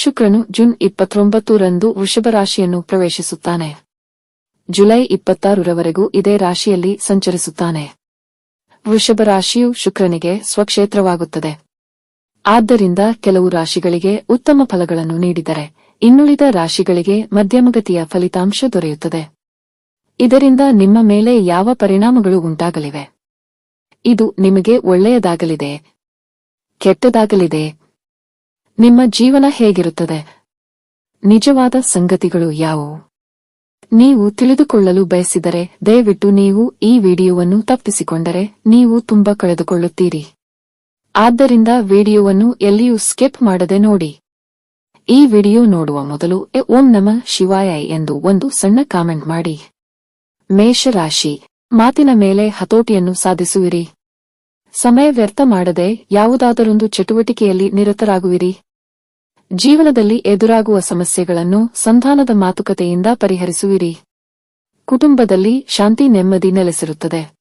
ಶುಕ್ರನು June ಇಪ್ಪತ್ತೊಂಬತ್ತು ರಂದು ವೃಷಭ ರಾಶಿಯನ್ನು ಪ್ರವೇಶಿಸುತ್ತಾನೆ. ಜುಲೈ ಇಪ್ಪತ್ತಾರರವರೆಗೂ ಇದೇ ರಾಶಿಯಲ್ಲಿ ಸಂಚರಿಸುತ್ತಾನೆ. ವೃಷಭ ರಾಶಿಯು ಶುಕ್ರನಿಗೆ ಸ್ವಕ್ಷೇತ್ರವಾಗುತ್ತದೆ. ಆದ್ದರಿಂದ ಕೆಲವು ರಾಶಿಗಳಿಗೆ ಉತ್ತಮ ಫಲಗಳನ್ನು ನೀಡಿದರೆ, ಇನ್ನುಳಿದ ರಾಶಿಗಳಿಗೆ ಮಧ್ಯಮಗತಿಯ ಫಲಿತಾಂಶ ದೊರೆಯುತ್ತದೆ. ಇದರಿಂದ ನಿಮ್ಮ ಮೇಲೆ ಯಾವ ಪರಿಣಾಮಗಳು ಉಂಟಾಗಲಿವೆ? ಇದು ನಿಮಗೆ ಒಳ್ಳೆಯದಾಗಲಿದೆ, ಕೆಟ್ಟದಾಗಲಿದೆ ನಿಮ್ಮ ಜೀವನ ಹೇಗಿರುತ್ತದೆ? ನಿಜವಾದ ಸಂಗತಿಗಳು ಯಾವುವು? ನೀವು ತಿಳಿದುಕೊಳ್ಳಲು ಬಯಸಿದರೆ ದಯವಿಟ್ಟು ನೀವು ಈ ವಿಡಿಯೋವನ್ನು ತಪ್ಪಿಸಿಕೊಂಡರೆ ನೀವು ತುಂಬಾ ಕಳೆದುಕೊಳ್ಳುತ್ತೀರಿ. ಆದ್ದರಿಂದ ವಿಡಿಯೋವನ್ನು ಎಲ್ಲಿಯೂ ಸ್ಕಿಪ್ ಮಾಡದೆ ನೋಡಿ. ಈ ವಿಡಿಯೋ ನೋಡುವ ಮೊದಲು ಎ ಓಂ ನಮ ಶಿವಾಯ ಎಂದು ಒಂದು ಸಣ್ಣ ಕಾಮೆಂಟ್ ಮಾಡಿ. ಮೇಷರಾಶಿ, ಮಾತಿನ ಮೇಲೆ ಹತೋಟಿಯನ್ನು ಸಾಧಿಸುವಿರಿ. ಸಮಯ ವ್ಯರ್ಥ ಮಾಡದೆ ಯಾವುದಾದರೊಂದು ಚಟುವಟಿಕೆಯಲ್ಲಿ ನಿರತರಾಗುವಿರಿ. ಜೀವನದಲ್ಲಿ ಎದುರಾಗುವ ಸಮಸ್ಯೆಗಳನ್ನು ಸಂಧಾನದ ಮಾತುಕತೆಯಿಂದ ಪರಿಹರಿಸುವಿರಿ. ಕುಟುಂಬದಲ್ಲಿ ಶಾಂತಿ ನೆಮ್ಮದಿ ನೆಲೆಸಿರುತ್ತದೆ.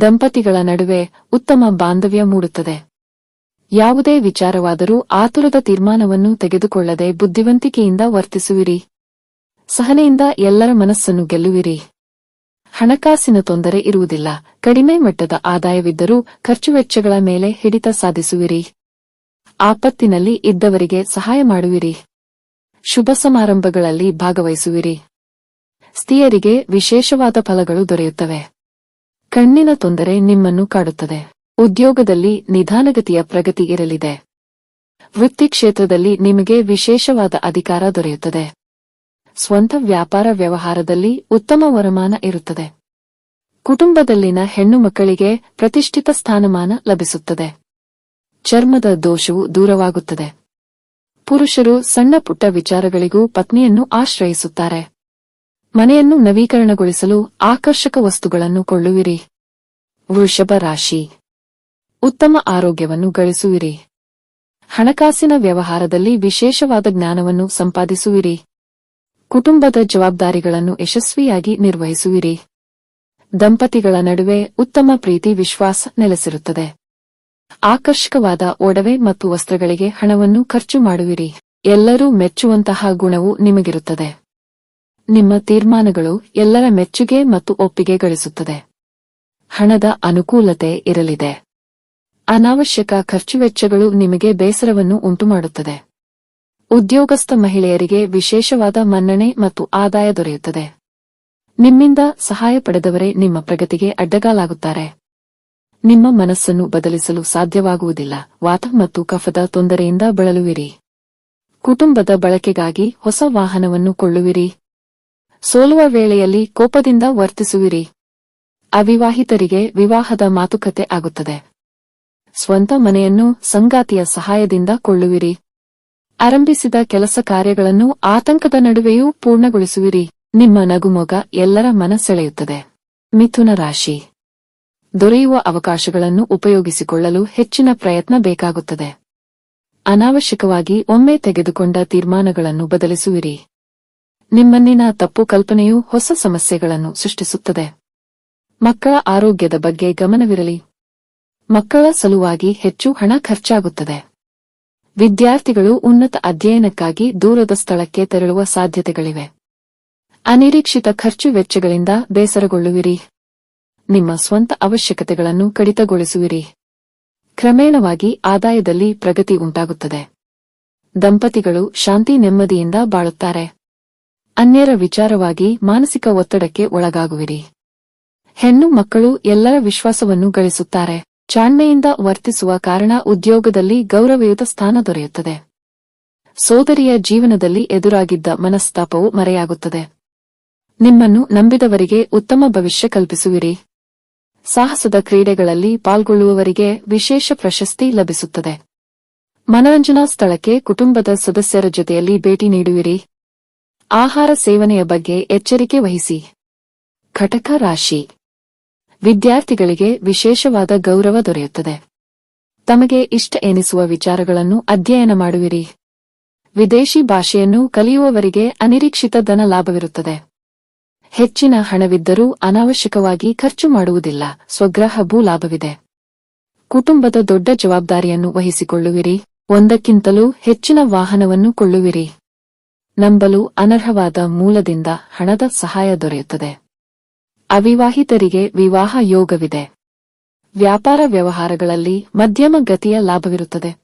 ದಂಪತಿಗಳ ನಡುವೆ ಉತ್ತಮ ಬಾಂಧವ್ಯ ಮೂಡುತ್ತದೆ. ಯಾವುದೇ ವಿಚಾರವಾದರೂ ಆತುರದ ತೀರ್ಮಾನವನ್ನು ತೆಗೆದುಕೊಳ್ಳದೆ ಬುದ್ಧಿವಂತಿಕೆಯಿಂದ ವರ್ತಿಸುವಿರಿ. ಸಹನೆಯಿಂದ ಎಲ್ಲರ ಮನಸ್ಸನ್ನು ಗೆಲ್ಲುವಿರಿ. ಹಣಕಾಸಿನ ತೊಂದರೆ ಇರುವುದಿಲ್ಲ. ಕಡಿಮೆ ಮಟ್ಟದ ಆದಾಯವಿದ್ದರೂ ಖರ್ಚು ವೆಚ್ಚಗಳ ಮೇಲೆ ಹಿಡಿತ ಸಾಧಿಸುವಿರಿ. ಆಪತ್ತಿನಲ್ಲಿ ಇದ್ದವರಿಗೆ ಸಹಾಯ ಮಾಡುವಿರಿ. ಶುಭ ಸಮಾರಂಭಗಳಲ್ಲಿ ಭಾಗವಹಿಸುವಿರಿ. ಸ್ತ್ರೀಯರಿಗೆ ವಿಶೇಷವಾದ ಫಲಗಳು ದೊರೆಯುತ್ತವೆ. ಕಣ್ಣಿನ ತೊಂದರೆ ನಿಮ್ಮನ್ನು ಕಾಡುತ್ತದೆ. ಉದ್ಯೋಗದಲ್ಲಿ ನಿಧಾನಗತಿಯ ಪ್ರಗತಿ ಇರಲಿದೆ. ವೃತ್ತಿ ಕ್ಷೇತ್ರದಲ್ಲಿ ನಿಮಗೆ ವಿಶೇಷವಾದ ಅಧಿಕಾರ ದೊರೆಯುತ್ತದೆ. ಸ್ವಂತ ವ್ಯಾಪಾರ ವ್ಯವಹಾರದಲ್ಲಿ ಉತ್ತಮ ವರಮಾನ ಇರುತ್ತದೆ. ಕುಟುಂಬದಲ್ಲಿನ ಹೆಣ್ಣು ಮಕ್ಕಳಿಗೆ ಪ್ರತಿಷ್ಠಿತ ಸ್ಥಾನಮಾನ ಲಭಿಸುತ್ತದೆ. ಚರ್ಮದ ದೋಷವು ದೂರವಾಗುತ್ತದೆ. ಪುರುಷರು ಸಣ್ಣ ಪುಟ್ಟ ವಿಚಾರಗಳಿಗೂ ಪತ್ನಿಯನ್ನು ಆಶ್ರಯಿಸುತ್ತಾರೆ. ಮನೆಯನ್ನು ನವೀಕರಣಗೊಳಿಸಲು ಆಕರ್ಷಕ ವಸ್ತುಗಳನ್ನು ಕೊಳ್ಳುವಿರಿ. ವೃಷಭ ರಾಶಿ. ಉತ್ತಮ ಆರೋಗ್ಯವನ್ನು ಗಳಿಸುವಿರಿ. ಹಣಕಾಸಿನ ವ್ಯವಹಾರದಲ್ಲಿ ವಿಶೇಷವಾದ ಜ್ಞಾನವನ್ನು ಸಂಪಾದಿಸುವಿರಿ. ಕುಟುಂಬದ ಜವಾಬ್ದಾರಿಗಳನ್ನು ಯಶಸ್ವಿಯಾಗಿ ನಿರ್ವಹಿಸುವಿರಿ. ದಂಪತಿಗಳ ನಡುವೆ ಉತ್ತಮ ಪ್ರೀತಿ, ವಿಶ್ವಾಸ ನೆಲೆಸಿರುತ್ತದೆ. ಆಕರ್ಷಕವಾದ ಒಡವೆ ಮತ್ತು ವಸ್ತ್ರಗಳಿಗೆ ಹಣವನ್ನು ಖರ್ಚು ಮಾಡುವಿರಿ. ಎಲ್ಲರೂ ಮೆಚ್ಚುವಂತಹ ಗುಣವು ನಿಮಗಿರುತ್ತದೆ. ನಿಮ್ಮ ತೀರ್ಮಾನಗಳು ಎಲ್ಲರ ಮೆಚ್ಚುಗೆ ಮತ್ತು ಒಪ್ಪಿಗೆ ಗಳಿಸುತ್ತದೆ. ಹಣದ ಅನುಕೂಲತೆ ಇರಲಿದೆ. ಅನಾವಶ್ಯಕ ಖರ್ಚು ವೆಚ್ಚಗಳು ನಿಮಗೆ ಬೇಸರವನ್ನು ಉಂಟುಮಾಡುತ್ತದೆ. ಉದ್ಯೋಗಸ್ಥ ಮಹಿಳೆಯರಿಗೆ ವಿಶೇಷವಾದ ಮನ್ನಣೆ ಮತ್ತು ಆದಾಯ ದೊರೆಯುತ್ತದೆ. ನಿಮ್ಮಿಂದ ಸಹಾಯ ಪಡೆದವರೇ ನಿಮ್ಮ ಪ್ರಗತಿಗೆ ಅಡ್ಡಗಾಲಾಗುತ್ತಾರೆ. ನಿಮ್ಮ ಮನಸ್ಸನ್ನು ಬದಲಿಸಲು ಸಾಧ್ಯವಾಗುವುದಿಲ್ಲ. ವಾತ ಮತ್ತು ಕಫದ ತೊಂದರೆಯಿಂದ ಬಳಲುವಿರಿ. ಕುಟುಂಬದ ಬಳಕೆಗಾಗಿ ಹೊಸ ವಾಹನವನ್ನು ಕೊಳ್ಳುವಿರಿ. ಸೋಲುವ ವೇಳೆಯಲ್ಲಿ ಕೋಪದಿಂದ ವರ್ತಿಸುವಿರಿ. ಅವಿವಾಹಿತರಿಗೆ ವಿವಾಹದ ಮಾತುಕತೆ ಆಗುತ್ತದೆ. ಸ್ವಂತ ಮನೆಯನ್ನು ಸಂಗಾತಿಯ ಸಹಾಯದಿಂದ ಕೊಳ್ಳುವಿರಿ. ಆರಂಭಿಸಿದ ಕೆಲಸ ಕಾರ್ಯಗಳನ್ನು ಆತಂಕದ ನಡುವೆಯೂ ಪೂರ್ಣಗೊಳಿಸುವಿರಿ. ನಿಮ್ಮ ನಗುಮೊಗ ಎಲ್ಲರ ಮನಸೆಳೆಯುತ್ತದೆ ಮಿಥುನ ರಾಶಿ. ದೊರೆಯುವ ಅವಕಾಶಗಳನ್ನು ಉಪಯೋಗಿಸಿಕೊಳ್ಳಲು ಹೆಚ್ಚಿನ ಪ್ರಯತ್ನ ಬೇಕಾಗುತ್ತದೆ. ಅನಾವಶ್ಯಕವಾಗಿ ಒಮ್ಮೆ ತೆಗೆದುಕೊಂಡ ತೀರ್ಮಾನಗಳನ್ನು ಬದಲಿಸುವಿರಿ. ನಿಮ್ಮನ್ನಿನ ತಪ್ಪು ಕಲ್ಪನೆಯು ಹೊಸ ಸಮಸ್ಯೆಗಳನ್ನು ಸೃಷ್ಟಿಸುತ್ತದೆ. ಮಕ್ಕಳ ಆರೋಗ್ಯದ ಬಗ್ಗೆ ಗಮನವಿರಲಿ. ಮಕ್ಕಳ ಸಲುವಾಗಿ ಹೆಚ್ಚು ಹಣ ಖರ್ಚಾಗುತ್ತದೆ. ವಿದ್ಯಾರ್ಥಿಗಳು ಉನ್ನತ ಅಧ್ಯಯನಕ್ಕಾಗಿ ದೂರದ ಸ್ಥಳಕ್ಕೆ ತೆರಳುವ ಸಾಧ್ಯತೆಗಳಿವೆ. ಅನಿರೀಕ್ಷಿತ ಖರ್ಚು ವೆಚ್ಚಗಳಿಂದ ಬೇಸರಗೊಳ್ಳುವಿರಿ. ನಿಮ್ಮ ಸ್ವಂತ ಅವಶ್ಯಕತೆಗಳನ್ನು ಕಡಿತಗೊಳಿಸುವಿರಿ. ಕ್ರಮೇಣವಾಗಿ ಆದಾಯದಲ್ಲಿ ಪ್ರಗತಿ ಉಂಟಾಗುತ್ತದೆ. ದಂಪತಿಗಳು ಶಾಂತಿ ನೆಮ್ಮದಿಯಿಂದ ಬಾಳುತ್ತಾರೆ. ಅನ್ಯರ ವಿಚಾರವಾಗಿ ಮಾನಸಿಕ ಒತ್ತಡಕ್ಕೆ ಒಳಗಾಗುವಿರಿ. ಹೆಣ್ಣು ಮಕ್ಕಳು ಎಲ್ಲರ ವಿಶ್ವಾಸವನ್ನು ಗಳಿಸುತ್ತಾರೆ. ಚಾಣ್ಮೆಯಿಂದ ವರ್ತಿಸುವ ಕಾರಣ ಉದ್ಯೋಗದಲ್ಲಿ ಗೌರವಯುತ ಸ್ಥಾನ ದೊರೆಯುತ್ತದೆ. ಸೋದರಿಯ ಜೀವನದಲ್ಲಿ ಎದುರಾಗಿದ್ದ ಮನಸ್ತಾಪವು ಮರೆಯಾಗುತ್ತದೆ. ನಿಮ್ಮನ್ನು ನಂಬಿದವರಿಗೆ ಉತ್ತಮ ಭವಿಷ್ಯ ಕಲ್ಪಿಸುವಿರಿ. ಸಾಹಸದ ಕ್ರೀಡೆಗಳಲ್ಲಿ ಪಾಲ್ಗೊಳ್ಳುವವರಿಗೆ ವಿಶೇಷ ಪ್ರಶಸ್ತಿ ಲಭಿಸುತ್ತದೆ. ಮನರಂಜನಾ ಸ್ಥಳಕ್ಕೆ ಕುಟುಂಬದ ಸದಸ್ಯರ ಜೊತೆಯಲ್ಲಿ ಭೇಟಿ ನೀಡುವಿರಿ. ಆಹಾರ ಸೇವನೆಯ ಬಗ್ಗೆ ಎಚ್ಚರಿಕೆ ವಹಿಸಿ. ಘಟಕ ರಾಶಿ. ವಿದ್ಯಾರ್ಥಿಗಳಿಗೆ ವಿಶೇಷವಾದ ಗೌರವ ದೊರೆಯುತ್ತದೆ. ತಮಗೆ ಇಷ್ಟ ಎನಿಸುವ ವಿಚಾರಗಳನ್ನು ಅಧ್ಯಯನ ಮಾಡುವಿರಿ. ವಿದೇಶಿ ಭಾಷೆಯನ್ನು ಕಲಿಯುವವರಿಗೆ ಅನಿರೀಕ್ಷಿತ ಧನ ಲಾಭವಿರುತ್ತದೆ. ಹೆಚ್ಚಿನ ಹಣವಿದ್ದರೂ ಅನಾವಶ್ಯಕವಾಗಿ ಖರ್ಚು ಮಾಡುವುದಿಲ್ಲ. ಸ್ವಗ್ರಹ ಭೂ ಲಾಭವಿದೆ. ಕುಟುಂಬದ ದೊಡ್ಡ ಜವಾಬ್ದಾರಿಯನ್ನು ವಹಿಸಿಕೊಳ್ಳುವಿರಿ. ಒಂದಕ್ಕಿಂತಲೂ ಹೆಚ್ಚಿನ ವಾಹನವನ್ನು ಕೊಳ್ಳುವಿರಿ. ನಂಬಲು ಅನರ್ಹವಾದ ಮೂಲದಿಂದ ಹಣದ ಸಹಾಯ ದೊರೆಯುತ್ತದೆ. ಅವಿವಾಹಿತರಿಗೆ ವಿವಾಹ ಯೋಗವಿದೆ. ವ್ಯಾಪಾರ ವ್ಯವಹಾರಗಳಲ್ಲಿ ಮಧ್ಯಮ ಗತಿಯ ಲಾಭವಿರುತ್ತದೆ.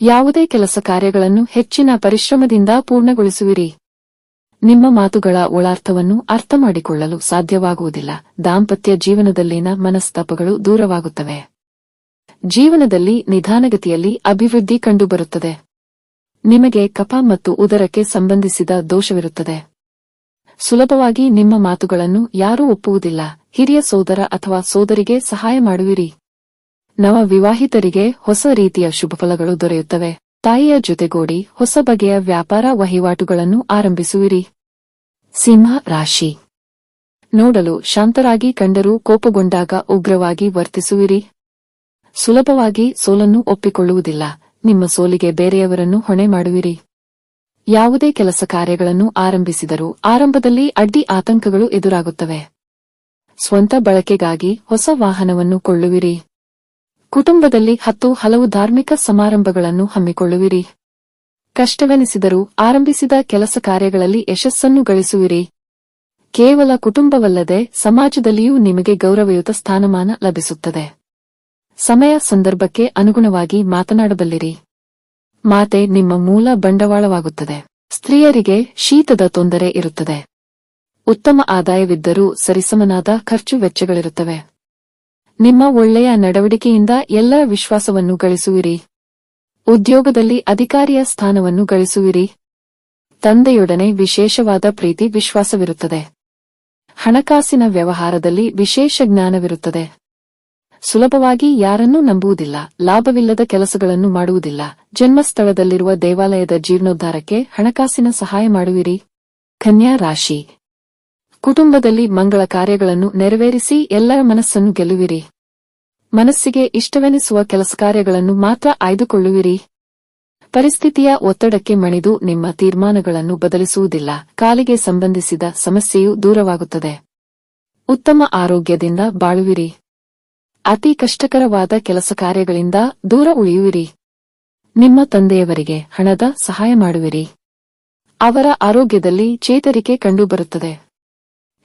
ಯಾವುದೇ ಕೆಲಸ ಕಾರ್ಯಗಳನ್ನು ಹೆಚ್ಚಿನ ಪರಿಶ್ರಮದಿಂದ ಪೂರ್ಣಗೊಳಿಸುವಿರಿ. ನಿಮ್ಮ ಮಾತುಗಳ ಒಳಾರ್ಥವನ್ನು ಅರ್ಥ ಮಾಡಿಕೊಳ್ಳಲು ಸಾಧ್ಯವಾಗುವುದಿಲ್ಲ. ದಾಂಪತ್ಯ ಜೀವನದಲ್ಲಿನ ಮನಸ್ತಾಪಗಳು ದೂರವಾಗುತ್ತವೆ. ಜೀವನದಲ್ಲಿ ನಿಧಾನಗತಿಯಲ್ಲಿ ಅಭಿವೃದ್ಧಿ ಕಂಡುಬರುತ್ತದೆ. ನಿಮಗೆ ಕಪ ಮತ್ತು ಉದರಕ್ಕೆ ಸಂಬಂಧಿಸಿದ ದೋಷವಿರುತ್ತದೆ. ಸುಲಭವಾಗಿ ನಿಮ್ಮ ಮಾತುಗಳನ್ನು ಯಾರೂ ಒಪ್ಪುವುದಿಲ್ಲ. ಹಿರಿಯ ಸೋದರ ಅಥವಾ ಸೋದರಿಗೆ ಸಹಾಯ ಮಾಡುವಿರಿ. ನವ ವಿವಾಹಿತರಿಗೆ ಹೊಸ ರೀತಿಯ ಶುಭಫಲಗಳು ದೊರೆಯುತ್ತವೆ. ತಾಯಿಯ ಜೊತೆಗೂಡಿ ಹೊಸ ಬಗೆಯ ವ್ಯಾಪಾರ ವಹಿವಾಟುಗಳನ್ನು ಆರಂಭಿಸುವಿರಿ. ಸಿಂಹ ರಾಶಿ. ನೋಡಲು ಶಾಂತರಾಗಿ ಕಂಡರೂ ಕೋಪಗೊಂಡಾಗ ಉಗ್ರವಾಗಿ ವರ್ತಿಸುವಿರಿ. ಸುಲಭವಾಗಿ ಸೋಲನ್ನು ಒಪ್ಪಿಕೊಳ್ಳುವುದಿಲ್ಲ. ನಿಮ್ಮ ಸೋಲಿಗೆ ಬೇರೆಯವರನ್ನು ಹೊಣೆ ಮಾಡುವಿರಿ. ಯಾವುದೇ ಕೆಲಸ ಕಾರ್ಯಗಳನ್ನು ಆರಂಭಿಸಿದರೂ ಆರಂಭದಲ್ಲಿ ಅಡ್ಡಿ ಆತಂಕಗಳು ಎದುರಾಗುತ್ತವೆ. ಸ್ವಂತ ಬಳಕೆಗಾಗಿ ಹೊಸ ವಾಹನವನ್ನು ಕೊಳ್ಳುವಿರಿ. ಕುಟುಂಬದಲ್ಲಿ ಹತ್ತು ಹಲವು ಧಾರ್ಮಿಕ ಸಮಾರಂಭಗಳನ್ನು ಹಮ್ಮಿಕೊಳ್ಳುವಿರಿ. ಕಷ್ಟವೆನಿಸಿದರೂ ಆರಂಭಿಸಿದ ಕೆಲಸ ಕಾರ್ಯಗಳಲ್ಲಿ ಯಶಸ್ಸನ್ನು ಗಳಿಸುವಿರಿ. ಕೇವಲ ಕುಟುಂಬವಲ್ಲದೆ ಸಮಾಜದಲ್ಲಿಯೂ ನಿಮಗೆ ಗೌರವಯುತ ಸ್ಥಾನಮಾನ ಲಭಿಸುತ್ತದೆ. ಸಮಯ ಸಂದರ್ಭಕ್ಕೆ ಅನುಗುಣವಾಗಿ ಮಾತನಾಡಬಲ್ಲಿರಿ. ಮಾತೆ, ನಿಮ್ಮ ಮೂಲ ಬಂಡವಾಳವಾಗುತ್ತದೆ. ಸ್ತ್ರೀಯರಿಗೆ ಶೀತದ ತೊಂದರೆ ಇರುತ್ತದೆ. ಉತ್ತಮ ಆದಾಯವಿದ್ದರೂ ಸರಿಸಮನಾದ ಖರ್ಚು ವೆಚ್ಚಗಳಿರುತ್ತವೆ. ನಿಮ್ಮ ಒಳ್ಳೆಯ ನಡವಳಿಕೆಯಿಂದ ಎಲ್ಲ ವಿಶ್ವಾಸವನ್ನು ಗಳಿಸುವಿರಿ. ಉದ್ಯೋಗದಲ್ಲಿ ಅಧಿಕಾರಿಯ ಸ್ಥಾನವನ್ನು ಗಳಿಸುವಿರಿ. ತಂದೆಯೊಡನೆ ವಿಶೇಷವಾದ ಪ್ರೀತಿ ವಿಶ್ವಾಸವಿರುತ್ತದೆ. ಹಣಕಾಸಿನ ವ್ಯವಹಾರದಲ್ಲಿ ವಿಶೇಷ ಜ್ಞಾನವಿರುತ್ತದೆ. ಸುಲಭವಾಗಿ ಯಾರನ್ನೂ ನಂಬುವುದಿಲ್ಲ, ಲಾಭವಿಲ್ಲದ ಕೆಲಸಗಳನ್ನು ಮಾಡುವುದಿಲ್ಲ. ಜನ್ಮಸ್ಥಳದಲ್ಲಿರುವ ದೇವಾಲಯದ ಜೀರ್ಣೋದ್ಧಾರಕ್ಕೆ ಹಣಕಾಸಿನ ಸಹಾಯ ಮಾಡುವಿರಿ. ಕನ್ಯಾ ರಾಶಿ. ಕುಟುಂಬದಲ್ಲಿ ಮಂಗಳ ಕಾರ್ಯಗಳನ್ನು ನೆರವೇರಿಸಿ ಎಲ್ಲರ ಮನಸ್ಸನ್ನು ಗೆಲ್ಲುವಿರಿ. ಮನಸ್ಸಿಗೆ ಇಷ್ಟವೆನಿಸುವ ಕೆಲಸ ಕಾರ್ಯಗಳನ್ನು ಮಾತ್ರ ಆಯ್ದುಕೊಳ್ಳುವಿರಿ. ಪರಿಸ್ಥಿತಿಯ ಒತ್ತಡಕ್ಕೆ ಮಣಿದು ನಿಮ್ಮ ತೀರ್ಮಾನಗಳನ್ನು ಬದಲಿಸುವುದಿಲ್ಲ. ಕಾಲಿಗೆ ಸಂಬಂಧಿಸಿದ ಸಮಸ್ಯೆಯು ದೂರವಾಗುತ್ತದೆ. ಉತ್ತಮ ಆರೋಗ್ಯದಿಂದ ಬಾಳುವಿರಿ. ಅತಿ ಕಷ್ಟಕರವಾದ ಕೆಲಸ ಕಾರ್ಯಗಳಿಂದ ದೂರ ಉಳಿಯುವಿರಿ. ನಿಮ್ಮ ತಂದೆಯವರಿಗೆ ಹಣದ ಸಹಾಯ ಮಾಡುವಿರಿ. ಅವರ ಆರೋಗ್ಯದಲ್ಲಿ ಚೇತರಿಕೆ ಕಂಡುಬರುತ್ತದೆ.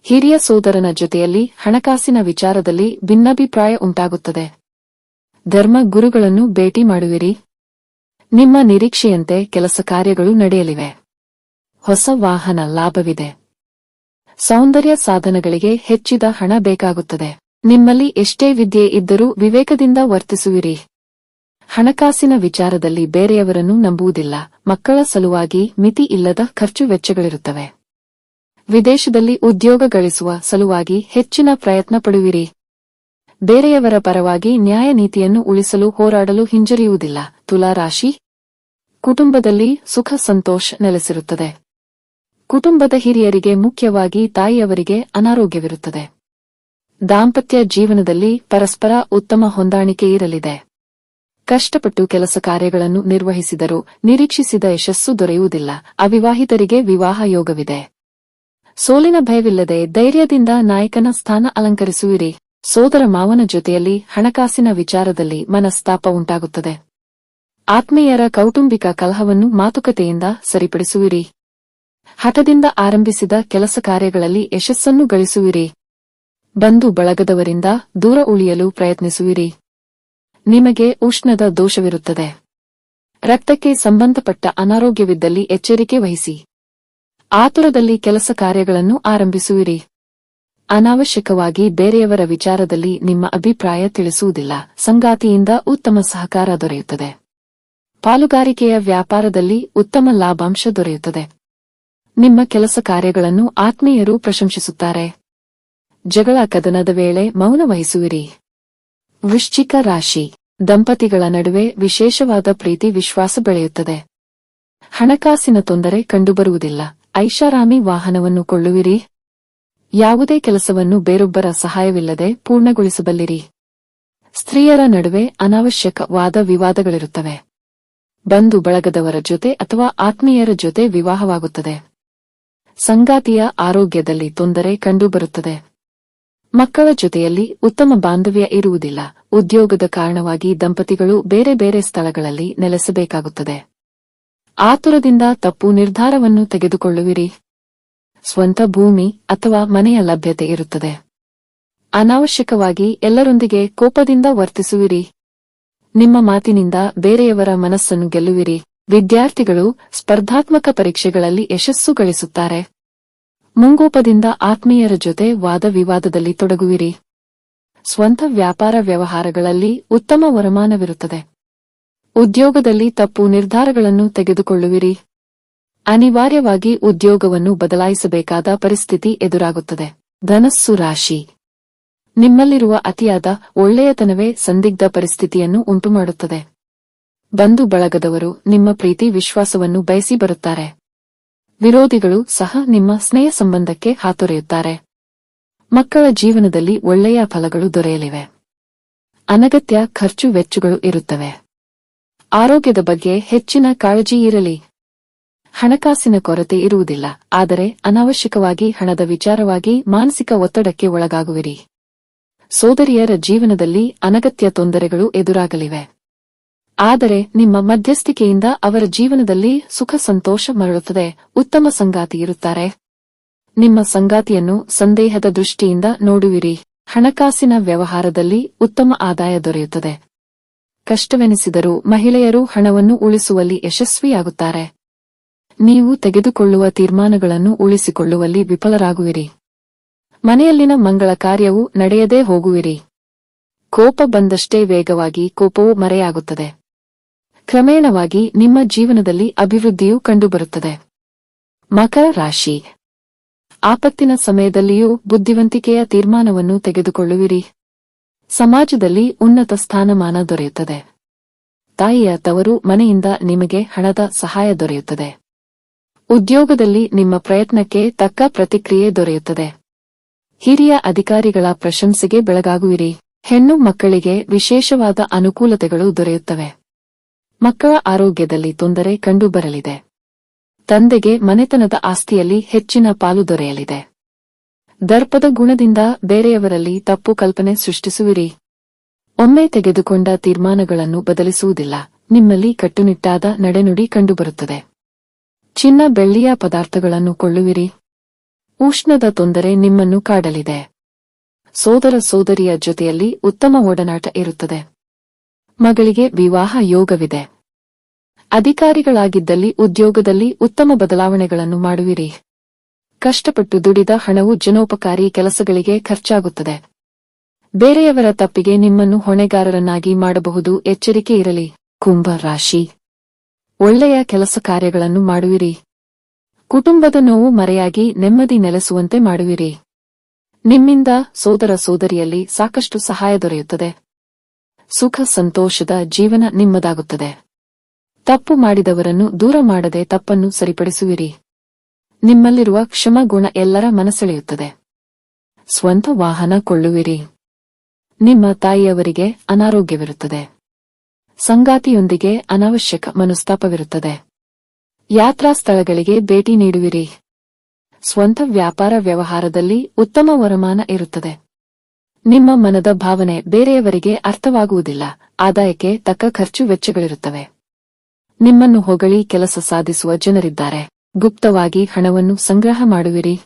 ಹಿರಿಯ ಸೋದರನ ಜೊತೆಯಲ್ಲಿ ಹಣಕಾಸಿನ ವಿಚಾರದಲ್ಲಿ ಭಿನ್ನಾಭಿಪ್ರಾಯ ಉಂಟಾಗುತ್ತದೆ. ಧರ್ಮ ಗುರುಗಳನ್ನು ಭೇಟಿ ಮಾಡುವಿರಿ. ನಿಮ್ಮ ನಿರೀಕ್ಷೆಯಂತೆ ಕೆಲಸ ಕಾರ್ಯಗಳು ನಡೆಯಲಿವೆ. ಹೊಸ ವಾಹನ ಲಾಭವಿದೆ. ಸೌಂದರ್ಯ ಸಾಧನಗಳಿಗೆ ಹೆಚ್ಚಿದ ಹಣ ಬೇಕಾಗುತ್ತದೆ. ನಿಮ್ಮಲ್ಲಿ ಎಷ್ಟೇ ವಿದ್ಯೆ ಇದ್ದರೂ ವಿವೇಕದಿಂದ ವರ್ತಿಸುವಿರಿ. ಹಣಕಾಸಿನ ವಿಚಾರದಲ್ಲಿ ಬೇರೆಯವರನ್ನು ನಂಬುವುದಿಲ್ಲ. ಮಕ್ಕಳ ಸಲುವಾಗಿ ಮಿತಿ ಇಲ್ಲದ ಖರ್ಚು ವೆಚ್ಚಗಳಿರುತ್ತವೆ. ವಿದೇಶದಲ್ಲಿ ಉದ್ಯೋಗ ಗಳಿಸುವ ಸಲುವಾಗಿ ಹೆಚ್ಚಿನ ಪ್ರಯತ್ನ ಪಡುವಿರಿ. ಬೇರೆಯವರ ಪರವಾಗಿ ನ್ಯಾಯ ನೀತಿಯನ್ನು ಉಳಿಸಲು ಹೋರಾಡಲು ಹಿಂಜರಿಯುವುದಿಲ್ಲ. ತುಲಾರಾಶಿ ಕುಟುಂಬದಲ್ಲಿ ಸುಖ ಸಂತೋಷ ನೆಲೆಸಿರುತ್ತದೆ. ಕುಟುಂಬದ ಹಿರಿಯರಿಗೆ ಮುಖ್ಯವಾಗಿ ತಾಯಿಯವರಿಗೆ ಅನಾರೋಗ್ಯವಿರುತ್ತದೆ. ದಾಂಪತ್ಯ ಜೀವನದಲ್ಲಿ ಪರಸ್ಪರ ಉತ್ತಮ ಹೊಂದಾಣಿಕೆ ಇರಲಿದೆ. ಕಷ್ಟಪಟ್ಟು ಕೆಲಸ ಕಾರ್ಯಗಳನ್ನು ನಿರ್ವಹಿಸಿದರೂ ನಿರೀಕ್ಷಿಸಿದ ಯಶಸ್ಸು ದೊರೆಯುವುದಿಲ್ಲ. ಅವಿವಾಹಿತರಿಗೆ ವಿವಾಹ ಯೋಗವಿದೆ. ಸೋಲಿನ ಭಯವಿಲ್ಲದೆ ಧೈರ್ಯದಿಂದ ನಾಯಕನ ಸ್ಥಾನ ಅಲಂಕರಿಸುವಿರಿ. ಸೋದರ ಮಾವನ ಜೊತೆಯಲ್ಲಿ ಹಣಕಾಸಿನ ವಿಚಾರದಲ್ಲಿ ಮನಸ್ತಾಪ ಉಂಟಾಗುತ್ತದೆ. ಆತ್ಮೀಯರ ಕೌಟುಂಬಿಕ ಕಲಹವನ್ನು ಮಾತುಕತೆಯಿಂದ ಸರಿಪಡಿಸುವಿರಿ. ಹಠದಿಂದ ಆರಂಭಿಸಿದ ಕೆಲಸ ಕಾರ್ಯಗಳಲ್ಲಿ ಯಶಸ್ಸನ್ನು ಗಳಿಸುವಿರಿ. ಬಂಧು ಬಳಗದವರಿಂದ ದೂರ ಉಳಿಯಲು ಪ್ರಯತ್ನಿಸುವಿರಿ. ನಿಮಗೆ ಉಷ್ಣದ ದೋಷವಿರುತ್ತದೆ. ರಕ್ತಕ್ಕೆ ಸಂಬಂಧಪಟ್ಟ ಅನಾರೋಗ್ಯವಿದ್ದಲ್ಲಿ ಎಚ್ಚರಿಕೆ ವಹಿಸಿ. ಆತುರದಲ್ಲಿ ಕೆಲಸ ಕಾರ್ಯಗಳನ್ನು ಆರಂಭಿಸುವಿರಿ. ಅನಾವಶ್ಯಕವಾಗಿ ಬೇರೆಯವರ ವಿಚಾರದಲ್ಲಿ ನಿಮ್ಮ ಅಭಿಪ್ರಾಯ ತಿಳಿಸುವುದಿಲ್ಲ. ಸಂಗಾತಿಯಿಂದ ಉತ್ತಮ ಸಹಕಾರ ದೊರೆಯುತ್ತದೆ. ಪಾಲುಗಾರಿಕೆಯ ವ್ಯಾಪಾರದಲ್ಲಿ ಉತ್ತಮ ಲಾಭಾಂಶ ದೊರೆಯುತ್ತದೆ. ನಿಮ್ಮ ಕೆಲಸ ಕಾರ್ಯಗಳನ್ನು ಆತ್ಮೀಯರು ಪ್ರಶಂಸಿಸುತ್ತಾರೆ. ಜಗಳ ಕದನದ ವೇಳೆ ಮೌನ ವಹಿಸುವಿರಿ. ವೃಶ್ಚಿಕ ರಾಶಿ. ದಂಪತಿಗಳ ನಡುವೆ ವಿಶೇಷವಾದ ಪ್ರೀತಿ ವಿಶ್ವಾಸ ಬೆಳೆಯುತ್ತದೆ. ಹಣಕಾಸಿನ ತೊಂದರೆ ಕಂಡುಬರುವುದಿಲ್ಲ. ಐಷಾರಾಮಿ ವಾಹನವನ್ನು ಕೊಳ್ಳುವಿರಿ. ಯಾವುದೇ ಕೆಲಸವನ್ನು ಬೇರೊಬ್ಬರ ಸಹಾಯವಿಲ್ಲದೆ ಪೂರ್ಣಗೊಳಿಸಬಲ್ಲಿರಿ. ಸ್ತ್ರೀಯರ ನಡುವೆ ಅನಾವಶ್ಯಕ ವಾದ ವಿವಾದಗಳಿರುತ್ತವೆ. ಬಂಧು ಬಳಗದವರ ಜೊತೆ ಅಥವಾ ಆತ್ಮೀಯರ ಜೊತೆ ವಿವಾಹವಾಗುತ್ತದೆ. ಸಂಗಾತಿಯ ಆರೋಗ್ಯದಲ್ಲಿ ತೊಂದರೆ ಕಂಡುಬರುತ್ತದೆ. ಮಕ್ಕಳ ಜೊತೆಯಲ್ಲಿ ಉತ್ತಮ ಬಾಂಧವ್ಯ ಇರುವುದಿಲ್ಲ. ಉದ್ಯೋಗದ ಕಾರಣವಾಗಿ ದಂಪತಿಗಳು ಬೇರೆ ಬೇರೆ ಸ್ಥಳಗಳಲ್ಲಿ ನೆಲೆಸಬೇಕಾಗುತ್ತದೆ. ಆತುರದಿಂದ ತಪ್ಪು ನಿರ್ಧಾರವನ್ನು ತೆಗೆದುಕೊಳ್ಳುವಿರಿ. ಸ್ವಂತ ಭೂಮಿ ಅಥವಾ ಮನೆಯ ಲಭ್ಯತೆ ಇರುತ್ತದೆ. ಅನಾವಶ್ಯಕವಾಗಿ ಎಲ್ಲರೊಂದಿಗೆ ಕೋಪದಿಂದ ವರ್ತಿಸುವಿರಿ. ನಿಮ್ಮ ಮಾತಿನಿಂದ ಬೇರೆಯವರ ಮನಸ್ಸನ್ನು ಗೆಲ್ಲುವಿರಿ. ವಿದ್ಯಾರ್ಥಿಗಳು ಸ್ಪರ್ಧಾತ್ಮಕ ಪರೀಕ್ಷೆಗಳಲ್ಲಿ ಯಶಸ್ಸು ಗಳಿಸುತ್ತಾರೆ. ಮುಂಗೋಪದಿಂದ ಆತ್ಮೀಯರ ಜೊತೆ ವಾದ ವಿವಾದದಲ್ಲಿ ತೊಡಗುವಿರಿ. ಸ್ವಂತ ವ್ಯಾಪಾರ ವ್ಯವಹಾರಗಳಲ್ಲಿ ಉತ್ತಮ ವರಮಾನವಿರುತ್ತದೆ. ಉದ್ಯೋಗದಲ್ಲಿ ತಪ್ಪು ನಿರ್ಧಾರಗಳನ್ನು ತೆಗೆದುಕೊಳ್ಳುವಿರಿ. ಅನಿವಾರ್ಯವಾಗಿ ಉದ್ಯೋಗವನ್ನು ಬದಲಾಯಿಸಬೇಕಾದ ಪರಿಸ್ಥಿತಿ ಎದುರಾಗುತ್ತದೆ. ಧನಸ್ಸು ರಾಶಿ. ನಿಮ್ಮಲ್ಲಿರುವ ಅತಿಯಾದ ಒಳ್ಳೆಯತನವೇ ಸಂದಿಗ್ಧ ಪರಿಸ್ಥಿತಿಯನ್ನು ಉಂಟುಮಾಡುತ್ತದೆ. ಬಂಧು ಬಳಗದವರು ನಿಮ್ಮ ಪ್ರೀತಿ ವಿಶ್ವಾಸವನ್ನು ಬಯಸಿ ಬರುತ್ತಾರೆ. ವಿರೋಧಿಗಳು ಸಹ ನಿಮ್ಮ ಸ್ನೇಹ ಸಂಬಂಧಕ್ಕೆ ಹಾತೊರೆಯುತ್ತಾರೆ. ಮಕ್ಕಳ ಜೀವನದಲ್ಲಿ ಒಳ್ಳೆಯ ಫಲಗಳು ದೊರೆಯಲಿವೆ. ಅನಗತ್ಯ ಖರ್ಚು ವೆಚ್ಚಗಳು ಇರುತ್ತವೆ. ಆರೋಗ್ಯದ ಬಗ್ಗೆ ಹೆಚ್ಚಿನ ಕಾಳಜಿ ಇರಲಿ. ಹಣಕಾಸಿನ ಕೊರತೆ ಇರುವುದಿಲ್ಲ, ಆದರೆ ಅನಾವಶ್ಯಕವಾಗಿ ಹಣದ ವಿಚಾರವಾಗಿ ಮಾನಸಿಕ ಒತ್ತಡಕ್ಕೆ ಒಳಗಾಗುವಿರಿ. ಸೋದರಿಯರ ಜೀವನದಲ್ಲಿ ಅನಗತ್ಯ ತೊಂದರೆಗಳು ಎದುರಾಗಲಿವೆ. ಆದರೆ ನಿಮ್ಮ ಮಧ್ಯಸ್ಥಿಕೆಯಿಂದ ಅವರ ಜೀವನದಲ್ಲಿ ಸುಖ ಸಂತೋಷ ಮರಳುತ್ತದೆ, ಉತ್ತಮ ಸಂಗಾತಿ ಇರುತ್ತಾರೆ. ನಿಮ್ಮ ಸಂಗಾತಿಯನ್ನು ಸಂದೇಹದ ದೃಷ್ಟಿಯಿಂದ ನೋಡುವಿರಿ. ಹಣಕಾಸಿನ ವ್ಯವಹಾರದಲ್ಲಿ ಉತ್ತಮ ಆದಾಯ ದೊರೆಯುತ್ತದೆ. ಕಷ್ಟವೆನಿಸಿದರೂ ಮಹಿಳೆಯರು ಹಣವನ್ನು ಉಳಿಸುವಲ್ಲಿ ಯಶಸ್ವಿಯಾಗುತ್ತಾರೆ. ನೀವು ತೆಗೆದುಕೊಳ್ಳುವ ತೀರ್ಮಾನಗಳನ್ನು ಉಳಿಸಿಕೊಳ್ಳುವಲ್ಲಿ ವಿಫಲರಾಗುವಿರಿ. ಮನೆಯಲ್ಲಿನ ಮಂಗಳ ಕಾರ್ಯವು ನಡೆಯದೇ ಹೋಗುವಿರಿ. ಕೋಪ ಬಂದಷ್ಟೇ ವೇಗವಾಗಿ ಕೋಪವು ಮರೆಯಾಗುತ್ತದೆ. ಕ್ರಮೇಣವಾಗಿ ನಿಮ್ಮ ಜೀವನದಲ್ಲಿ ಅಭಿವೃದ್ಧಿಯೂ ಕಂಡುಬರುತ್ತದೆ. ಮಕರ ರಾಶಿ. ಆಪತ್ತಿನ ಸಮಯದಲ್ಲಿಯೂ ಬುದ್ಧಿವಂತಿಕೆಯ ತೀರ್ಮಾನವನ್ನು ತೆಗೆದುಕೊಳ್ಳುವಿರಿ. ಸಮಾಜದಲ್ಲಿ ಉನ್ನತ ಸ್ಥಾನಮಾನ ದೊರೆಯುತ್ತದೆ. ತಾಯಿಯ ತವರು ಮನೆಯಿಂದ ನಿಮಗೆ ಹಣದ ಸಹಾಯ ದೊರೆಯುತ್ತದೆ. ಉದ್ಯೋಗದಲ್ಲಿ ನಿಮ್ಮ ಪ್ರಯತ್ನಕ್ಕೆ ತಕ್ಕ ಪ್ರತಿಕ್ರಿಯೆ ದೊರೆಯುತ್ತದೆ. ಹಿರಿಯ ಅಧಿಕಾರಿಗಳ ಪ್ರಶಂಸೆಗೆ ಬೆಳಗಾಗುವಿರಿ. ಹೆಣ್ಣು ಮಕ್ಕಳಿಗೆ ವಿಶೇಷವಾದ ಅನುಕೂಲತೆಗಳು ದೊರೆಯುತ್ತವೆ. ಮಕ್ಕಳ ಆರೋಗ್ಯದಲ್ಲಿ ತೊಂದರೆ ಕಂಡುಬರಲಿದೆ. ತಂದೆಗೆ ಮನೆತನದ ಆಸ್ತಿಯಲ್ಲಿ ಹೆಚ್ಚಿನ ಪಾಲು ದೊರೆಯಲಿದೆ. ದರ್ಪದ ಗುಣದಿಂದ ಬೇರೆಯವರಲ್ಲಿ ತಪ್ಪು ಕಲ್ಪನೆ ಸೃಷ್ಟಿಸುವಿರಿ. ಒಮ್ಮೆ ತೆಗೆದುಕೊಂಡ ತೀರ್ಮಾನಗಳನ್ನು ಬದಲಿಸುವುದಿಲ್ಲ. ನಿಮ್ಮಲ್ಲಿ ಕಟ್ಟುನಿಟ್ಟಾದ ನಡೆನುಡಿ ಕಂಡುಬರುತ್ತದೆ. ಚಿನ್ನ ಬೆಳ್ಳಿಯ ಪದಾರ್ಥಗಳನ್ನು ಕೊಳ್ಳುವಿರಿ. ಉಷ್ಣದ ತೊಂದರೆ ನಿಮ್ಮನ್ನು ಕಾಡಲಿದೆ. ಸೋದರ ಸೋದರಿಯ ಜೊತೆಯಲ್ಲಿ ಉತ್ತಮ ಒಡನಾಟ ಇರುತ್ತದೆ. ಮಗಳಿಗೆ ವಿವಾಹ ಯೋಗವಿದೆ. ಅಧಿಕಾರಿಗಳಾಗಿದ್ದಲ್ಲಿ ಉದ್ಯೋಗದಲ್ಲಿ ಉತ್ತಮ ಬದಲಾವಣೆಗಳನ್ನು ಮಾಡುವಿರಿ. ಕಷ್ಟಪಟ್ಟು ದುಡಿದ ಹಣವು ಜನೋಪಕಾರಿ ಕೆಲಸಗಳಿಗೆ ಖರ್ಚಾಗುತ್ತದೆ. ಬೇರೆಯವರ ತಪ್ಪಿಗೆ ನಿಮ್ಮನ್ನು ಹೊಣೆಗಾರರನ್ನಾಗಿ ಮಾಡಬಹುದು. ಎಚ್ಚರಿಕೆ ಇರಲಿ. ಕುಂಭ ರಾಶಿ. ಒಳ್ಳೆಯ ಕೆಲಸ ಕಾರ್ಯಗಳನ್ನು ಮಾಡುವಿರಿ. ಕುಟುಂಬದ ನೋವು ಮರೆಯಾಗಿ ನೆಮ್ಮದಿ ನೆಲೆಸುವಂತೆ ಮಾಡುವಿರಿ. ನಿಮ್ಮಿಂದ ಸೋದರ ಸೋದರಿಯಲ್ಲಿ ಸಾಕಷ್ಟು ಸಹಾಯ ದೊರೆಯುತ್ತದೆ. ಸುಖ ಸಂತೋಷದ ಜೀವನ ನಿಮ್ಮದಾಗುತ್ತದೆ. ತಪ್ಪು ಮಾಡಿದವರನ್ನು ದೂರ ಮಾಡದೆ ತಪ್ಪನ್ನು ಸರಿಪಡಿಸುವಿರಿ. ನಿಮ್ಮಲ್ಲಿರುವ ಕ್ಷಮ ಗುಣ ಎಲ್ಲರ ಮನಸೆಳೆಯುತ್ತದೆ ಸ್ವಂತ ವಾಹನ ಕೊಳ್ಳುವಿರಿ. ನಿಮ್ಮ ತಾಯಿಯವರಿಗೆ ಅನಾರೋಗ್ಯವಿರುತ್ತದೆ. ಸಂಗಾತಿಯೊಂದಿಗೆ ಅನಾವಶ್ಯಕ ಮನಸ್ತಾಪವಿರುತ್ತದೆ. ಯಾತ್ರಾ ಸ್ಥಳಗಳಿಗೆ ಭೇಟಿ ನೀಡುವಿರಿ. ಸ್ವಂತ ವ್ಯಾಪಾರ ವ್ಯವಹಾರದಲ್ಲಿ ಉತ್ತಮ ವರಮಾನ ಇರುತ್ತದೆ. ನಿಮ್ಮ ಮನದ ಭಾವನೆ ಬೇರೆಯವರಿಗೆ ಅರ್ಥವಾಗುವುದಿಲ್ಲ, ಆದಾಯಕ್ಕೆ ತಕ್ಕ ಖರ್ಚು ವೆಚ್ಚಗಳಿರುತ್ತವೆ. ನಿಮ್ಮನ್ನು ಹೊಗಳಿ ಕೆಲಸ ಸಾಧಿಸುವ ಜನರಿದ್ದಾರೆ. ಗುಪ್ತವಾಗಿ ಹಣವನ್ನು ಸಂಗ್ರಹ ಮಾಡುವಿರಿ.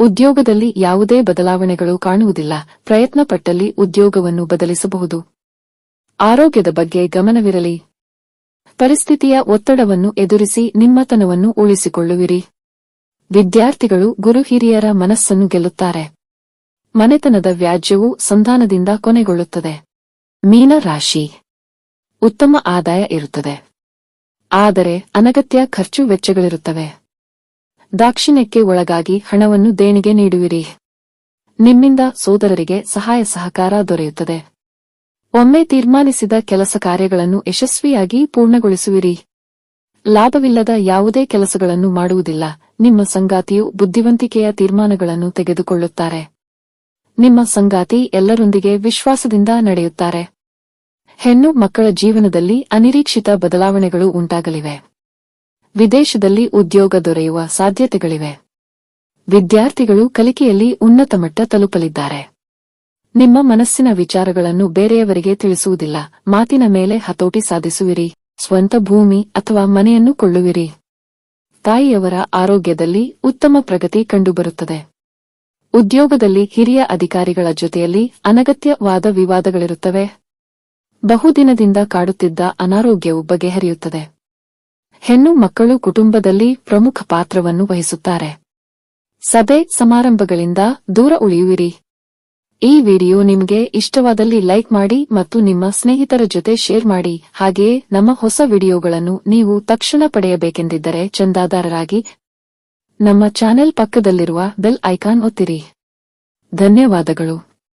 ಉದ್ಯೋಗದಲ್ಲಿ ಯಾವುದೇ ಬದಲಾವಣೆಗಳು ಕಾಣುವುದಿಲ್ಲ. ಪ್ರಯತ್ನಪಟ್ಟಲ್ಲಿ ಉದ್ಯೋಗವನ್ನು ಬದಲಿಸಬಹುದು. ಆರೋಗ್ಯದ ಬಗ್ಗೆ ಗಮನವಿರಲಿ. ಪರಿಸ್ಥಿತಿಯ ಒತ್ತಡವನ್ನು ಎದುರಿಸಿ ನಿಮ್ಮತನವನ್ನು ಉಳಿಸಿಕೊಳ್ಳುವಿರಿ. ವಿದ್ಯಾರ್ಥಿಗಳು ಗುರು ಹಿರಿಯರ ಮನಸ್ಸನ್ನು ಗೆಲ್ಲುತ್ತಾರೆ. ಮನೆತನದ ವ್ಯಾಜ್ಯವು ಸಂಧಾನದಿಂದ ಕೊನೆಗೊಳ್ಳುತ್ತದೆ. ಮೀನ ರಾಶಿ ಉತ್ತಮ ಆದಾಯ ಇರುತ್ತದೆ. ಆದರೆ ಅನಗತ್ಯ ಖರ್ಚು ವೆಚ್ಚಗಳಿರುತ್ತವೆ. ದಾಕ್ಷಿಣ್ಯಕ್ಕೆ ಒಳಗಾಗಿ ಹಣವನ್ನು ದೇಣಿಗೆ ನೀಡುವಿರಿ. ನಿಮ್ಮಿಂದ ಸೋದರರಿಗೆ ಸಹಾಯ ಸಹಕಾರ ದೊರೆಯುತ್ತದೆ. ಒಮ್ಮೆ ತೀರ್ಮಾನಿಸಿದ ಕೆಲಸ ಕಾರ್ಯಗಳನ್ನು ಯಶಸ್ವಿಯಾಗಿ ಪೂರ್ಣಗೊಳಿಸುವಿರಿ. ಲಾಭವಿಲ್ಲದ ಯಾವುದೇ ಕೆಲಸಗಳನ್ನು ಮಾಡುವುದಿಲ್ಲ. ನಿಮ್ಮ ಸಂಗಾತಿಯು ಬುದ್ಧಿವಂತಿಕೆಯ ತೀರ್ಮಾನಗಳನ್ನು ತೆಗೆದುಕೊಳ್ಳುತ್ತಾರೆ. ನಿಮ್ಮ ಸಂಗಾತಿ ಎಲ್ಲರೊಂದಿಗೆ ವಿಶ್ವಾಸದಿಂದ ನಡೆಯುತ್ತಾರೆ. ಹೆಣ್ಣು ಮಕ್ಕಳ ಜೀವನದಲ್ಲಿ ಅನಿರೀಕ್ಷಿತ ಬದಲಾವಣೆಗಳು ಉಂಟಾಗಲಿವೆ. ವಿದೇಶದಲ್ಲಿ ಉದ್ಯೋಗ ದೊರೆಯುವ ಸಾಧ್ಯತೆಗಳಿವೆ. ವಿದ್ಯಾರ್ಥಿಗಳು ಕಲಿಕೆಯಲ್ಲಿ ಉನ್ನತ ಮಟ್ಟ ತಲುಪಲಿದ್ದಾರೆ. ನಿಮ್ಮ ಮನಸ್ಸಿನ ವಿಚಾರಗಳನ್ನು ಬೇರೆಯವರಿಗೆ ತಿಳಿಸುವುದಿಲ್ಲ. ಮಾತಿನ ಮೇಲೆ ಹತೋಟಿ ಸಾಧಿಸುವಿರಿ. ಸ್ವಂತ ಭೂಮಿ ಅಥವಾ ಮನೆಯನ್ನು ಕೊಳ್ಳುವಿರಿ. ತಾಯಿಯವರ ಆರೋಗ್ಯದಲ್ಲಿ ಉತ್ತಮ ಪ್ರಗತಿ ಕಂಡುಬರುತ್ತದೆ. ಉದ್ಯೋಗದಲ್ಲಿ ಹಿರಿಯ ಅಧಿಕಾರಿಗಳ ಜೊತೆಯಲ್ಲಿ ಅನಗತ್ಯವಾದ ವಿವಾದಗಳಿರುತ್ತವೆ. ಬಹುದಿನದಿಂದ ಕಾಡುತ್ತಿದ್ದ ಅನಾರೋಗ್ಯವು ಬಗೆಹರಿಯುತ್ತದೆ. ಹೆಣ್ಣು ಮಕ್ಕಳು ಕುಟುಂಬದಲ್ಲಿ ಪ್ರಮುಖ ಪಾತ್ರವನ್ನು ವಹಿಸುತ್ತಾರೆ. ಸಭೆ ಸಮಾರಂಭಗಳಿಂದ ದೂರ ಉಳಿಯುವಿರಿ. ಈ ವಿಡಿಯೋ ನಿಮಗೆ ಇಷ್ಟವಾದಲ್ಲಿ ಲೈಕ್ ಮಾಡಿ ಮತ್ತು ನಿಮ್ಮ ಸ್ನೇಹಿತರ ಜೊತೆ ಶೇರ್ ಮಾಡಿ. ಹಾಗೆಯೇ ನಮ್ಮ ಹೊಸ ವಿಡಿಯೋಗಳನ್ನು ನೀವು ತಕ್ಷಣ ಪಡೆಯಬೇಕೆಂದಿದ್ದರೆ ಚಂದಾದಾರರಾಗಿ ನಮ್ಮ ಚಾನೆಲ್ ಪಕ್ಕದಲ್ಲಿರುವ ಬೆಲ್ ಐಕಾನ್ ಒತ್ತಿರಿ. ಧನ್ಯವಾದಗಳು.